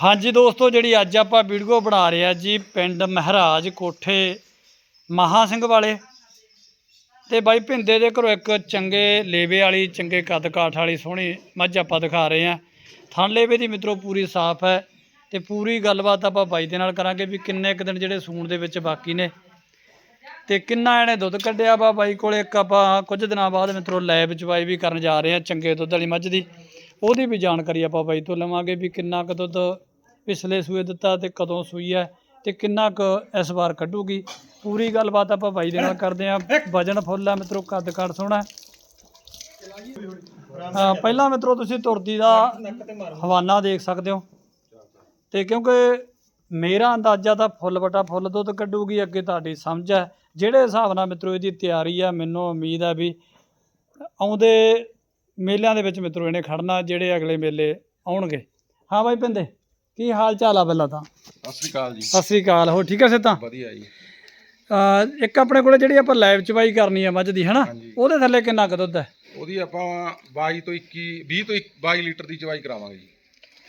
ਹਾਂਜੀ ਦੋਸਤੋ, ਜਿਹੜੀ ਅੱਜ ਆਪਾਂ ਵੀਡੀਓ ਬਣਾ ਰਹੇ ਆ ਜੀ, ਪਿੰਡ ਮਹਾਰਾਜ ਕੋਠੇ, ਮਹਾ ਸਿੰਘ ਵਾਲੇ। ਤੇ ਬਾਈ ਭਿੰਦੇ ਦੇ ਘਰੋਂ ਇੱਕ ਚੰਗੇ ਲੇਵੇ ਵਾਲੀ, ਚੰਗੇ ਕੱਦ ਕਾਠ ਵਾਲੀ ਸੋਹਣੀ ਮੱਝ ਆਪਾਂ ਦਿਖਾ ਰਹੇ ਆ ਥਣ ਲੇਵੇ ਦੀ ਮਿੱਤਰੋ, ਪੂਰੀ ਸਾਫ਼ ਹੈ ਤੇ ਪੂਰੀ ਗੱਲਬਾਤ ਆਪਾਂ ਬਾਈ ਦੇ ਨਾਲ ਕਰਾਂਗੇ ਵੀ ਕਿੰਨੇ ਕੁ ਦਿਨ ਜਿਹੜੇ ਸੂਣ ਦੇ ਵਿੱਚ ਬਾਕੀ ਨੇ। ਤੇ ਕਿੰਨਾ ਇਹਨੇ ਦੁੱਧ ਕੱਢਿਆ ਵਾ ਬਾਈ ਕੋਲੇ, ਇੱਕ ਆਪਾਂ ਕੁਝ ਦਿਨਾਂ ਬਾਅਦ ਮਿੱਤਰੋ ਲੈਬ ਚਵਾਈ ਵੀ ਕਰਨ ਜਾ ਰਹੇ ਆ ਚੰਗੇ ਦੁੱਧ ਵਾਲੀ ਮੱਝ ਦੀ। ਉਹਦੀ ਵੀ ਜਾਣਕਾਰੀ ਆਪਾਂ ਬਾਈ ਤੋਂ ਲਵਾਂਗੇ ਵੀ ਕਿੰਨਾ ਕੁ ਦੁੱਧ ਪਿਛਲੇ ਸੂਏ ਦਿੱਤਾ ਤੇ ਕਦੋਂ ਸੂਈ ਹੈ ਤੇ ਕਿੰਨਾ ਕੁ ਇਸ ਵਾਰ ਕੱਢੂਗੀ? ਪੂਰੀ ਗੱਲਬਾਤ ਆਪਾਂ ਬਾਈ ਦੇ ਨਾਲ ਕਰਦੇ ਆ ਵਜਨ ਫੁੱਲ ਆ ਮਿੱਤਰੋ, ਕੱਦ ਕੱਢ ਸੋਹਣਾ ਹਾਂ। ਪਹਿਲਾਂ ਮਿੱਤਰੋ, ਤੁਸੀਂ ਤੁਰਦੀ ਦਾ ਹਵਾਨਾ ਦੇਖ ਸਕਦੇ ਹੋ। ਤੇ ਕਿਉਂਕਿ ਮੇਰਾ ਅੰਦਾਜ਼ਾ ਤਾਂ ਫੁੱਲ ਬਟਾ ਫੁੱਲ ਦੁੱਧ ਕੱਢੂਗੀ, ਅੱਗੇ ਤੁਹਾਡੀ ਸਮਝ ਹੈ। ਜਿਹੜੇ ਹਿਸਾਬ ਨਾਲ ਮਿੱਤਰੋ, ਇਹਦੀ ਤਿਆਰੀ ਆ ਮੈਨੂੰ ਉਮੀਦ ਹੈ ਵੀ ਆਉਂਦੇ ਮੇਲਿਆਂ ਦੇ ਵਿੱਚ ਮਿੱਤਰੋ, ਇਹਨੇ ਖੜਨਾ, ਜਿਹੜੇ ਅਗਲੇ ਮੇਲੇ ਆਉਣਗੇ। ਹਾਂ ਬਾਈ ਪਿੰਦੇ। ਕੀ ਹਾਲ ਚਾਲ ਆ ਪਹਿਲਾਂ ਤਾਂ? ਸਤਿ ਸ਼੍ਰੀ ਅਕਾਲ ਜੀ। ਸਤਿ ਸ੍ਰੀ ਅਕਾਲ ਹੋ ਠੀਕ ਹੈ ਸਿੱਧਾ ਵਧੀਆ ਜੀ। ਅਹ ਇੱਕ ਆਪਣੇ ਕੋਲੇ ਜਿਹੜੀ ਆਪਾਂ ਲਾਈਵ ਚਵਾਈ ਕਰਨੀ ਆ ਮੱਝ ਦੀ ਹਨਾ? ਹਾਂਜੀ। ਉਹਦੇ ਥੱਲੇ ਕਿੰਨਾ ਕੁ ਦੁੱਧ ਹੈ? ਉਹਦੀ ਆਪਾਂ 22 ਤੋਂ 21 20 ਤੋਂ 22 ਲੀਟਰ ਦੀ ਚਵਾਈ ਕਰਾਵਾਂਗੇ ਜੀ।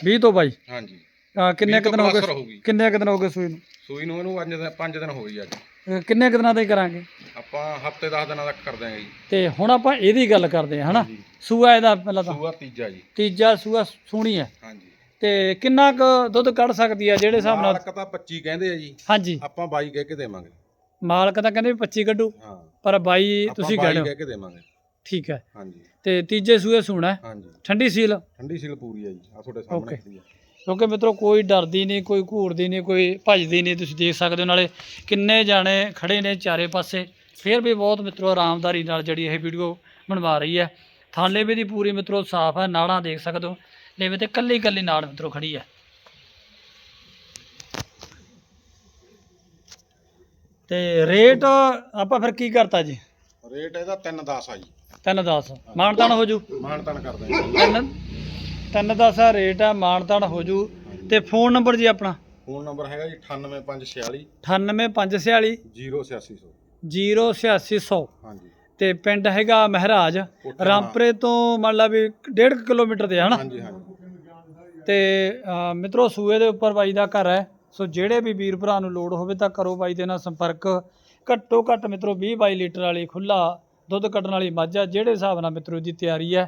20 ਤੋਂ ਬਾਈ? ਹਾਂਜੀ। ਅਹ ਕਿੰਨੇ 20 ਕੁ ਤੋਂ ਦਿਨ ਹੋ plus ਗਏ ਰਹੂਗੀ। ਕਿੰਨੇ ਕੁ ਦਿਨ ਹੋ ਗਏ ਸੂਈ ਨੂੰ? ਸੂਈ ਨੂੰ ਇਹਨੂੰ ਅੱਜ 5 ਦਿਨ ਹੋ ਗਏ ਅੱਜ। ਅਹ ਕਿੰਨੇ ਕੁ ਦਿਨਾਂ ਦਾ ਕਰਾਂਗੇ? ਆਪਾਂ ਹਫ਼ਤੇ 10 ਦਿਨਾਂ ਤੱਕ ਕਰ ਦਾਂਗੇ ਜੀ। ਤੇ ਹੁਣ ਆਪਾਂ ਇਹਦੀ ਗੱਲ ਕਰਦੇ ਹਾਂ ਹਨਾ? ਹਾਂਜੀ। ਸੂਆ ਇਹਦਾ ਪਹਿਲਾਂ ਤਾਂ। ਸੂਆ ਤੀਜਾ ਜੀ। ਤੀਜਾ ਸੂਆ ਸੋਹਣੀ ਹੈ। ਹਾਂਜੀ। ਤੇ ਕਿੰਨਾ ਕੁ ਦੁੱਧ ਕੱਢ ਸਕਦੀ ਹੈ ਜਿਹੜੇ ਹਿਸਾਬ ਨਾਲ? ਮਾਲਕ ਤਾਂ 25 ਕਹਿੰਦੇ ਆ ਜੀ। ਹਾਂਜੀ। ਆਪਾਂ 22 ਕਹਿ ਕੇ ਦੇਵਾਂਗੇ। ਮਾਲਕ ਤਾਂ ਕਹਿੰਦੇ ਵੀ 25 ਕੱਢੂ ਹਾਂ। ਪਰ 22 ਆਪਾਂ ਤੁਸੀਂ 22 ਕਹਿ ਰਹੇ ਹੋ ਕਹਿ ਕੇ ਦੇਵਾਂਗੇ। ਠੀਕ ਹੈ। ਹਾਂਜੀ। ਤੇ ਤੀਜੇ ਸੂਏ ਸੂਣਾ ਹੈ। ਹਾਂਜੀ। ਠੰਡੀ ਸੀਲ? ਠੰਡੀ ਸੀਲ ਪੂਰੀ ਆ ਜੀ ਆ ਤੁਹਾਡੇ ਸਾਹਮਣੇ Okay. ਖੜੀ ਆ। ਕਿਉਂਕਿ ਮਿੱਤਰੋ ਕੋਈ ਡਰਦੀ ਨਹੀਂ ਕੋਈ ਘੂਰਦੀ ਨਹੀਂ ਕੋਈ ਭੱਜਦੀ ਨਹੀਂ ਤੁਸੀਂ ਦੇਖ ਸਕਦੇ ਹੋ। ਨਾਲੇ ਕਿੰਨੇ ਜਾਣੇ ਖੜੇ ਨੇ ਚਾਰੇ ਪਾਸੇ। ਫਿਰ ਵੀ ਬਹੁਤ ਮਿੱਤਰੋ ਆਰਾਮਦਾਰੀ ਨਾਲ ਜਿਹੜੀ ਇਹ ਵੀਡੀਓ ਬਣਵਾ ਰਹੀ ਹੈ। ਥਾਲੇ ਵੀ ਦੀ ਪੂਰੀ ਮਿੱਤਰੋ ਸਾਫ਼ ਹੈ ਨਾੜਾਂ ਦੇਖ ਸਕਦੇ ਹੋ। ਲੇਵੇ ਤੇ ਕੱਲੀ ਕੱਲੀ ਨਾੜ ਮਿੱਤਰੋ ਖੜੀ ਹੈ ਤੇ ਰੇਟ ਆਪਾਂ ਫਿਰ ਕੀ ਕਰਤਾ ਜੀ? ਰੇਟ ਇਹਦਾ 310 ਆ ਜੀ। 310 ਮਾਨਤਾਨ ਹੋ ਜੂ? ਮਾਨ ਤਾਨ ਕਰ ਦਾਂਗੇ ਤਿੰਨ? ਤਿੰਨ ਦਸ ਆ ਰੇਟ ਆ ਮਾਨਤਾਨ ਹੋ ਜੂ। ਤੇ ਫੋਨ ਨੰਬਰ ਜੀ ਆਪਣਾ? ਫੋਨ ਨੰਬਰ ਹੈਗਾ ਜੀ 98546 98546 08600 08600 ਹਾਂਜੀ। ਤੇ ਪਿੰਡ ਹੈਗਾ ਮਹਾਰਾਜ। ਰਾਮਪੁਰੇ ਤੋਂ ਮੰਨ ਲਾ ਵੀ 1.5 ਕਿਲੋਮੀਟਰ ਤੇ ਹਨਾ? ਹਾਂਜੀ ਹਾਂਜੀ। ਤੇ ਮਿੱਤਰੋ ਸੂਏ ਦੇ ਉੱਪਰ ਬਾਈ ਦਾ ਘਰ ਹੈ। ਸੋ ਜਿਹੜੇ ਵੀ ਵੀਰ ਭਰਾ ਨੂੰ ਲੋੜ ਹੋਵੇ ਤਾਂ ਕਰੋ ਬਾਈ ਦੇ ਨਾਲ ਸੰਪਰਕ। ਘੱਟੋ ਘੱਟ ਮਿੱਤਰੋ 20 22 ਲੀਟਰ ਵਾਲੀ ਖੁੱਲਾ ਦੁੱਧ ਕੱਢਣ ਵਾਲੀ ਮੱਝ ਆ ਜਿਹੜੇ ਹਿਸਾਬ ਨਾਲ ਮਿੱਤਰੋ ਦੀ ਤਿਆਰੀ ਹੈ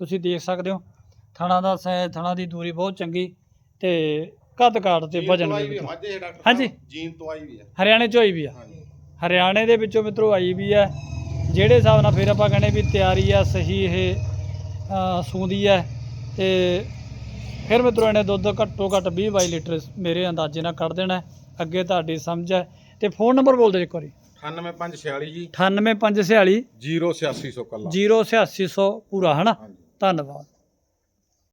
ਤੁਸੀਂ ਦੇਖ ਸਕਦੇ ਹੋ। ਥਣਾ ਦਾ ਸੈ ਥਣਾ ਦੀ ਦੂਰੀ ਬਹੁਤ ਚੰਗੀ ਤੇ ਕੱਦ ਕਾਠ ਤੇ ਵਜਨ ਵੀ ਹਾਂਜੀ। ਜੀਨ ਤੋਂ ਆਈ ਵੀ ਹੈ ਹਰਿਆਣੇ ਚ ਹੋਈ ਵੀ ਆ। ਹਰਿਆਣੇ ਦੇ ਵਿੱਚੋਂ ਮਿੱਤਰੋ ਆਈ ਵੀ ਹੈ ਜਿਹੜੇ ਹਿਸਾਬ ਨਾਲ ਫਿਰ ਆਪਾਂ ਕਹਿੰਦੇ ਵੀ ਤਿਆਰੀ ਆ ਸਹੀ ਇਹ ਸੂੰਦੀ ਹੈ ਤੇ ਫਿਰ ਮਿੱਤਰੋ ਇਹਨੇ ਦੁੱਧ ਘੱਟੋ ਘੱਟ 20 22 ਲੀਟਰ ਮੇਰੇ ਅੰਦਾਜ਼ੇ ਨਾਲ ਕੱਢ ਦੇਣਾ। ਅੱਗੇ ਤੁਹਾਡੀ ਸਮਝ ਹੈ। ਤੇ ਫੋਨ ਨੰਬਰ ਬੋਲ ਦਿਓ ਇੱਕ ਵਾਰੀ। 98546 ਜੀ। 98546 08600 ਕੱਲਾ 08600 ਪੂਰਾ ਹਨਾ? ਧੰਨਵਾਦ।